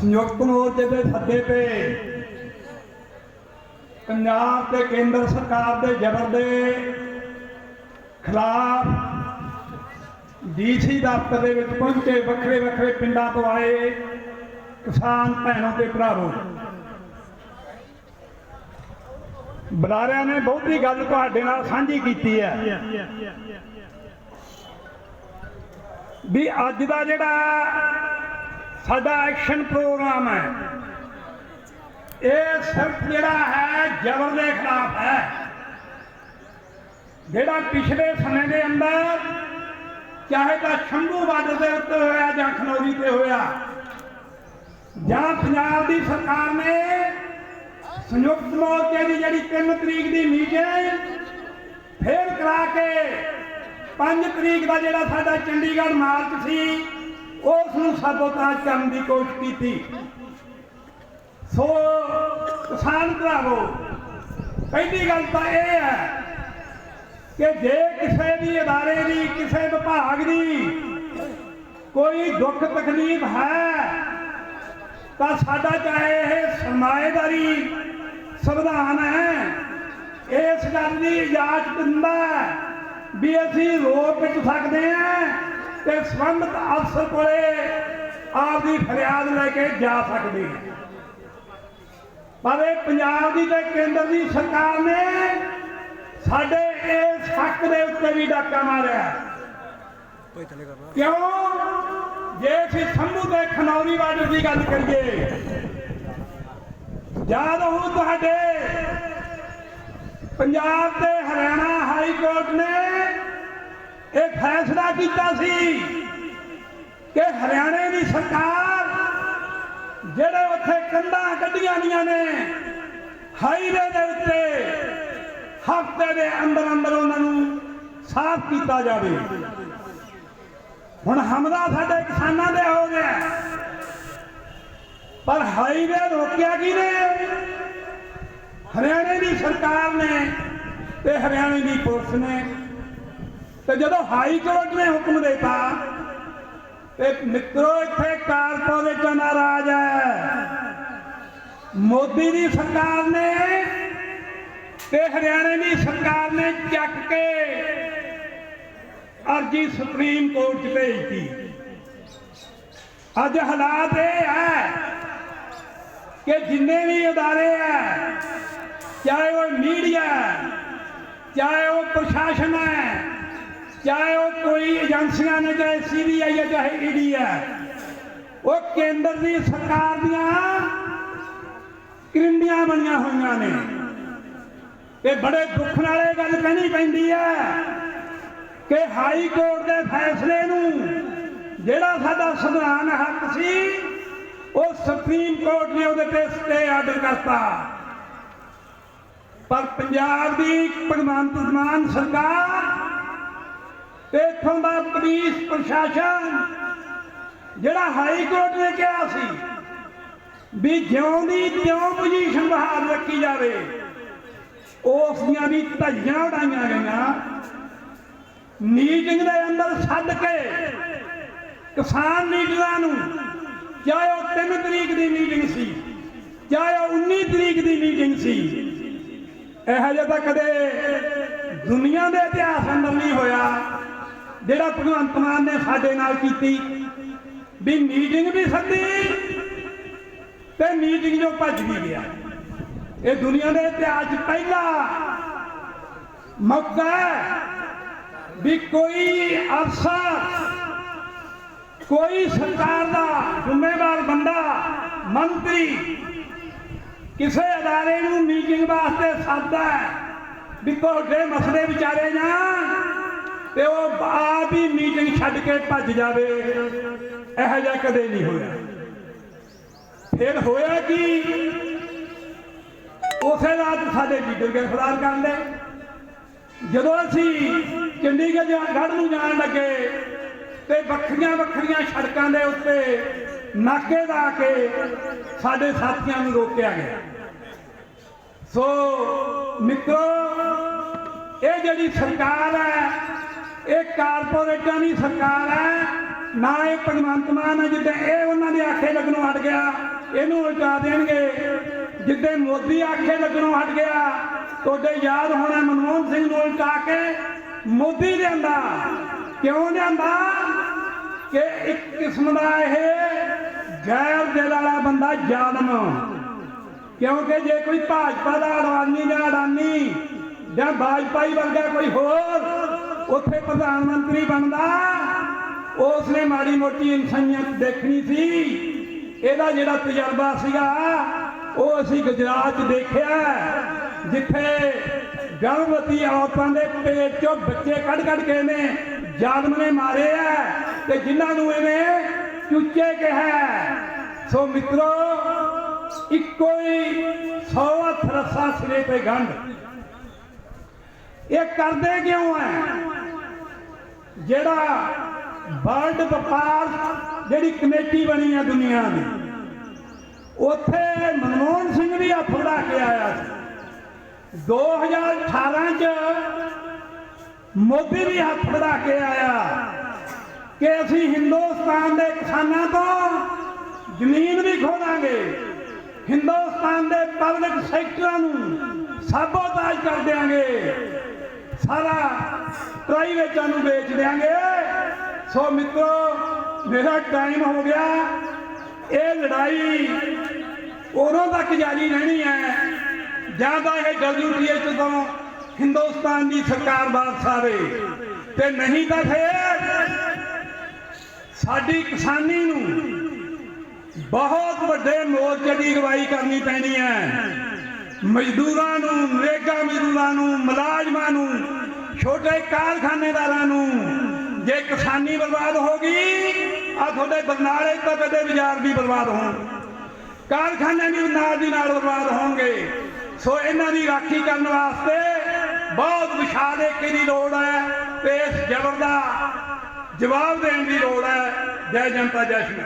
ਸੰਯੁਕਤ ਮੋਰਚੇ ਦੇ ਸੱਦੇ ਤੇ ਪੰਜਾਬ ਤੇ ਕੇਂਦਰ ਸਰਕਾਰ ਦੇ ਜ਼ਬਰ ਦੇ ਖਿਲਾਫ ਡੀਸੀ ਦਫ਼ਤਰ ਦੇ ਵਿੱਚ ਪਹੁੰਚੇ ਵੱਖਰੇ ਵੱਖਰੇ ਪਿੰਡਾਂ ਤੋਂ ਆਏ ਕਿਸਾਨ ਭੈਣਾਂ ਤੇ ਭਰਾਵੋ। ਬੁਲਾਰਿਆਂ ਨੇ ਬਹੁਤੀ ਗੱਲ ਤੁਹਾਡੇ ਨਾਲ ਸਾਂਝੀ ਕੀਤੀ ਹੈ ਵੀ ਅੱਜ ਦਾ ਜਿਹੜਾ ਸਾਡਾ ਐਕਸ਼ਨ ਪ੍ਰੋਗਰਾਮ ਹੈ। ਇਹ ਸਿਰਫ ਜਿਹੜਾ ਹੈ, ਜ਼ਬਰ ਦੇ ਖਿਲਾਫ ਹੈ। ਜਿਹੜਾ ਪਿਛਲੇ ਸਮੇਂ ਦੇ ਅੰਦਰ ਚਾਹੇ ਤਾਂ ਸ਼ੰਭੂ ਬਾਰਡਰ ਦੇ ਉੱਤੇ ਹੋਇਆ ਜਾਂ ਖਨੌਰੀ ਤੇ ਹੋਇਆ, ਜਾਂ ਪੰਜਾਬ ਦੀ ਸਰਕਾਰ ਨੇ ਸੰਯੁਕਤ ਮੋਰਚੇ ਦੀ ਜਿਹੜੀ 3 ਤਰੀਕ ਦੀ ਮੀਟਿੰਗ ਫੇਰ ਕਰਾ ਕੇ 5 ਤਰੀਕ ਦਾ ਜਿਹੜਾ ਸਾਡਾ ਚੰਡੀਗੜ੍ਹ ਮਾਰਚ ਸੀ ਉਸ ਨੂੰ ਸਾਬੋਤਾਜ ਕਰਨ ਦੀ ਕੋਸ਼ਿਸ਼ ਕੀਤੀ। ਸੋ, ਕਿਸਾਨ ਭਰਾਵੋ, ਪਹਿਲੀ ਗੱਲ ਤਾਂ ਇਹ ਹੈ ਕਿ ਜੇ ਕਿਸੇ ਵੀ ਅਦਾਰੇ ਦੀ, ਕਿਸੇ ਵਿਭਾਗ ਦੀ ਕੋਈ ਦੁੱਖ ਤਕਲੀਫ ਹੈ, ਤਾਂ ਸਾਡਾ ਚਾਹੇ ਇਹ ਸਰਮਾਏਦਾਰੀ ਸੰਵਿਧਾਨ ਹੈ, ਇਸ ਗੱਲ ਦੀ ਇਜਾਜ਼ਤ ਦਿੰਦਾ ਵੀ ਅਸੀਂ ਰੋ ਵਿੱਚ ਸਕਦੇ ਹਾਂ। ਤੇ ਸੰਬੰਧਿਤ ਅਫਸਰ ਕੋਲੇ ਆਪਦੀ ਫਰਿਆਦ ਲੈ ਕੇ ਜਾ ਸਕਦੇ ਹਾਂ ਪਰ ਇਹ ਪੰਜਾਬ ਦੀ ਤੇ ਕੇਂਦਰ ਦੀ ਸਰਕਾਰ ਨੇ ਸਾਡੇ ਇਸ ਹੱਕ ਦੇ ਉੱਤੇ ਵੀ ਡਾਕਾ ਮਾਰਿਆ। ਕਿਉਂ? ਜੇ ਅਸੀਂ ਸੰਭੂ ਤੇ ਖਨੌਰੀ ਬਾਰਡਰ ਦੀ ਗੱਲ ਕਰੀਏ, ਯਾਦ ਹੋ ਤੁਹਾਡੇ, ਪੰਜਾਬ ਤੇ ਹਰਿਆਣਾ ਹਾਈ ਕੋਰਟ ਨੇ ਇਹ ਫੈਸਲਾ ਕੀਤਾ ਸੀ ਕਿ ਹਰਿਆਣੇ ਦੀ ਸਰਕਾਰ ਜਿਹੜੇ ਉੱਥੇ ਕੰਧਾਂ ਕੱਢੀਆਂ ਗਈਆਂ ਨੇ ਹਾਈਵੇ ਦੇ ਉੱਤੇ ਹਫ਼ਤੇ ਦੇ ਅੰਦਰ ਅੰਦਰ ਉਹਨਾਂ ਨੂੰ ਸਾਫ਼ ਕੀਤਾ ਜਾਵੇ। ਹੁਣ ਹਮਲਾ ਸਾਡੇ ਕਿਸਾਨਾਂ ਦੇ ਹੋ ਗਿਆ। ਪਰ ਹਾਈਵੇ ਰੋਕਿਆ ਕਿਹਨੇ? ਹਰਿਆਣੇ ਦੀ ਸਰਕਾਰ ਨੇ ਤੇ ਹਰਿਆਣੇ ਦੀ ਪੁਲਿਸ ਨੇ। ਤੇ ਜਦੋਂ ਹਾਈ ਕੋਰਟ ਨੇ ਹੁਕਮ ਦਿੱਤਾ ਤੇ ਮਿੱਤਰੋ ਇੱਥੇ ਕਾਰਪੋਰੇਸ਼ਨ ਦਾ ਰਾਜ ਹੈ। ਮੋਦੀ ਦੀ ਸਰਕਾਰ ਨੇ ਤੇ ਹਰਿਆਣੇ ਦੀ ਸਰਕਾਰ ਨੇ ਚੱਕ ਕੇ ਅਰਜੀ ਸੁਪਰੀਮ ਕੋਰਟ 'ਚ ਭੇਜਤੀ। ਅੱਜ ਹਾਲਾਤ ਇਹ ਹੈ ਕਿ ਜਿੰਨੇ ਵੀ ਅਦਾਰੇ ਹੈ ਚਾਹੇ ਉਹ ਮੀਡੀਆ ਹੈ, ਚਾਹੇ ਉਹ ਪ੍ਰਸ਼ਾਸਨ ਹੈ ਚਾਹੇ ਉਹ ਕੋਈ ਏਜੰਸੀਆਂ ਨੇ, ਚਾਹੇ ਸੀਬੀਆਈ ਹੈ, ਚਾਹੇ ਈਡੀ ਹੈ, ਉਹ ਕੇਂਦਰ ਦੀ ਸਰਕਾਰ ਦੀਆਂ ਕਰਿੰਡੀਆਂ ਬਣੀਆਂ ਹੋਈਆਂ ਨੇ। ਤੇ ਬੜੇ ਦੁੱਖ ਨਾਲ ਇਹ ਗੱਲ ਕਹਿਣੀ ਪੈਂਦੀ ਹੈ ਕਿ ਹਾਈ ਕੋਰਟ ਦੇ ਫੈਸਲੇ ਨੂੰ ਜਿਹੜਾ ਸਾਡਾ ਸੰਵਿਧਾਨ ਹੱਕ ਸੀ, ਉਹ ਸੁਪਰੀਮ ਕੋਰਟ ਨੇ ਉਹਦੇ ਤੇ ਸਟੇ ਆਰਡਰ ਕਰਤਾ। ਪਰ ਪੰਜਾਬ ਦੀ ਭਗਵੰਤ ਮਾਨ ਸਰਕਾਰ ਤੇ ਇੱਥੋਂ ਦਾ ਪੁਲਿਸ ਪ੍ਰਸ਼ਾਸਨ, ਜਿਹੜਾ ਹਾਈ ਕੋਰਟ ਨੇ ਕਿਹਾ ਸੀ ਵੀ ਜਿਉਂ ਦੀ ਤਿਉਂ ਪੋਜੀਸ਼ਨ ਬਹਾਲ ਰੱਖੀ ਜਾਵੇ, ਉਸ ਦੀਆਂ ਵੀ ਧੱਜੀਆਂ ਉਡਾਈਆਂ ਗਈਆਂ। ਮੀਟਿੰਗ ਦੇ ਅੰਦਰ ਸੱਦ ਕੇ ਕਿਸਾਨ ਲੀਡਰਾਂ ਨੂੰ, ਚਾਹੇ ਉਹ 3 ਤਰੀਕ ਦੀ ਮੀਟਿੰਗ ਸੀ, ਚਾਹੇ ਉਹ 19 ਤਰੀਕ ਦੀ ਮੀਟਿੰਗ ਸੀ, ਇਹੋ ਜਿਹਾ ਤਾਂ ਕਦੇ ਦੁਨੀਆ ਦੇ ਇਤਿਹਾਸ ਅੰਦਰ ਨਹੀਂ ਹੋਇਆ। ਜਿਹੜਾ ਭਗਵੰਤ ਮਾਨ ਨੇ ਸਾਡੇ ਨਾਲ ਕੀਤੀ, ਵੀ ਮੀਟਿੰਗ ਵੀ ਸੱਦੀ ਤੇ ਮੀਟਿੰਗ ਜੋ ਭੱਜ ਵੀ ਗਿਆ। ਇਹ ਦੁਨੀਆ ਦੇ ਇਤਿਹਾਸ ਪਹਿਲਾ ਮੌਕਾ ਵੀ ਕੋਈ ਅਫਸਰ, ਕੋਈ ਸਰਕਾਰ ਦਾ ਜ਼ਿੰਮੇਵਾਰ ਬੰਦਾ, ਮੰਤਰੀ ਕਿਸੇ ਅਦਾਰੇ ਨੂੰ ਮੀਟਿੰਗ ਵਾਸਤੇ ਸੱਦਦਾ ਵੀ ਤੁਹਾਡੇ ਮਸਲੇ ਵਿਚਾਰੇ ਨਾ ਤੇ ਉਹ ਆਪ ਹੀ ਮੀਟਿੰਗ ਛੱਡ ਕੇ ਭੱਜ ਜਾਵੇ। ਇਹੋ ਜਿਹਾ ਕਦੇ ਨਹੀਂ ਹੋਇਆ। ਫਿਰ ਹੋਇਆ ਕਿ? ਉਸੇ ਰਾਤ ਸਾਡੇ ਲੀਡਰ ਗ੍ਰਿਫਤਾਰ ਕਰ ਲਏ ਜਦੋਂ ਅਸੀਂ ਚੰਡੀਗੜ੍ਹ ਗੜ੍ਹ ਨੂੰ ਜਾਣ ਲੱਗੇ ਤੇ ਵੱਖਰੀਆਂ ਵੱਖਰੀਆਂ ਸੜਕਾਂ ਦੇ ਉੱਤੇ ਨਾਕੇ ਲਾ ਕੇ ਸਾਡੇ ਸਾਥੀਆਂ ਨੂੰ ਰੋਕਿਆ ਗਿਆ। ਸੋ ਮਿੱਤਰੋ, ਇਹ ਜਿਹੜੀ ਸਰਕਾਰ ਹੈ ਇਹ ਕਾਰਪੋਰੇਟਾਂ ਦੀ ਸਰਕਾਰ ਹੈ। ਨਾ ਇਹ ਭਗਵੰਤ ਮਾਨ ਹੈ, ਜਿੱਦਾਂ ਇਹ ਉਹਨਾਂ ਦੇ ਆਖੇ ਲੱਗਣੋਂ ਹਟ ਗਿਆ। ਇਹਨੂੰ ਉਲਟਾ ਦੇਣਗੇ। ਜਿੱਦਾਂ ਮੋਦੀ ਆਖੇ ਲੱਗਣੋਂ ਹਟ ਗਿਆ। ਤੁਹਾਡੇ ਯਾਦ ਹੋਣਾ ਮਨਮੋਹਨ ਸਿੰਘ ਨੂੰ ਉਲਟਾ ਕੇ ਮੋਦੀ ਲਿਆਂਦਾ। ਕਿਉਂ ਲਿਆਂਦਾ? ਕਿ ਇੱਕ ਕਿਸਮ ਦਾ ਇਹ ਗੈਰ ਦਿਲ ਵਾਲਾ ਬੰਦਾ ਜ਼ਾਲਮ। ਕਿਉਂਕਿ ਜੇ ਕੋਈ ਭਾਜਪਾ ਦਾ ਅਡਵਾਨੀ ਜਾਂ ਅਡਾਨੀ ਜਾਂ ਬਾਜਪਾਈ ਵਰਗਾ ਕੋਈ ਹੋਰ ਉੱਥੇ ਪ੍ਰਧਾਨ ਮੰਤਰੀ ਬਣਦਾ। ਉਸ ਨੇ ਮਾੜੀ ਮੋਟੀ ਇਨਸਾਨੀਅਤ ਦੇਖਣੀ ਸੀ। ਇਹਦਾ ਜਿਹੜਾ ਤਜਰਬਾ ਸੀਗਾ, ਉਹ ਅਸੀਂ ਗੁਜਰਾਤ 'ਚ ਦੇਖਿਆ, ਜਿੱਥੇ ਗਰਭਵਤੀ ਔਰਤਾਂ ਦੇ ਪੇਟ 'ਚੋਂ ਬੱਚੇ ਕੱਢ ਕੱਢ ਕੇ ਨੇ ਜ਼ਾਲਮ ਨੇ ਮਾਰੇ ਆ ਤੇ ਜਿਨ੍ਹਾਂ ਨੂੰ ਇਹਨੇ ਚੁੱਚੇ ਕਿਹਾ ਸੋ ਮਿੱਤਰੋ, ਇੱਕੋ ਹੀ ਸੌ ਹੱਥ ਰੱਸਾ ਸਿਰੇ ਤੇ ਗੰਢ। ਇਹ ਕਰਦੇ ਕਿਉਂ ਹੈ? ਜਿਹੜਾ ਵਰਲਡ ਵਪਾਰ ਜਿਹੜੀ ਕਮੇਟੀ ਬਣੀ ਹੈ ਦੁਨੀਆ ਦੀ, ਉੱਥੇ ਮਨਮੋਹਨ ਸਿੰਘ ਵੀ ਹੱਥ ਵੜਾ ਕੇ ਆਇਆ ਸੀ। 2018 ਚ ਮੋਦੀ ਵੀ ਹੱਥ ਵੜਾ ਕੇ ਆਇਆ ਕਿ ਅਸੀਂ ਹਿੰਦੁਸਤਾਨ ਦੇ ਕਿਸਾਨਾਂ ਤੋਂ ਜ਼ਮੀਨ ਵੀ ਖੋਲਾਂਗੇ। ਹਿੰਦੁਸਤਾਨ ਦੇ ਪਬਲਿਕ ਸੈਕਟਰਾਂ ਨੂੰ ਸਾਬੋਤਾਜ ਕਰ ਦਿਆਂਗੇ। ਸਾਰਾ ਪ੍ਰਾਈਵੇਟਾਂ ਨੂੰ ਵੇਚ ਦਿਆਂਗੇ। ਸੋ ਮਿੱਤਰੋ, ਮੇਰਾ ਟਾਈਮ ਹੋ ਗਿਆ। ਇਹ ਲੜਾਈ ਉਦੋਂ ਤੱਕ ਜਾਰੀ ਰਹਿਣੀ ਹੈ ਜਾਂ ਤਾਂ ਇਹ ਡਬਲਯੂਟੀਐਚ ਤੋਂ ਹਿੰਦੁਸਤਾਨ ਦੀ ਸਰਕਾਰ ਵਾਪਸ ਆਵੇ। ਤੇ ਨਹੀਂ ਤਾਂ ਫੇਰ ਸਾਡੀ ਕਿਸਾਨੀ ਨੂੰ ਬਹੁਤ ਵੱਡੇ ਮੋਰਚੇ ਦੀ ਅਗਵਾਈ ਕਰਨੀ ਪੈਣੀ ਹੈ। ਮਜ਼ਦੂਰਾਂ ਨੂੰ ਨਰੇਗਾ ਮਜ਼ਦੂਰਾਂ ਨੂੰ, ਮੁਲਾਜ਼ਮਾਂ ਨੂੰ, ਛੋਟੇ ਕਾਰਖਾਨੇਦਾਰਾਂ ਨੂੰ, ਜੇ ਕਿਸਾਨੀ ਬਰਬਾਦ ਹੋ ਗਈ ਆ ਤੁਹਾਡੇ ਬਰਨਾਲੇ ਤੱਕ ਦੇ ਬਾਜ਼ਾਰ ਵੀ ਬਰਬਾਦ ਹੋਣ। ਕਾਰਖਾਨੇ ਵੀ ਨਾਲ ਦੀ ਨਾਲ ਬਰਬਾਦ ਹੋਣਗੇ। ਸੋ ਇਹਨਾਂ ਦੀ ਰਾਖੀ ਕਰਨ ਵਾਸਤੇ ਬਹੁਤ ਵਿਸ਼ਾਲ ਏਕੇ ਦੀ ਲੋੜ ਹੈ ਤੇ ਇਸ ਜ਼ਬਰ ਦਾ ਜਵਾਬ ਦੇਣ ਦੀ ਲੋੜ ਹੈ। ਜੈ ਜਨਤਾ, ਜੈ ਸ਼੍ਰੀ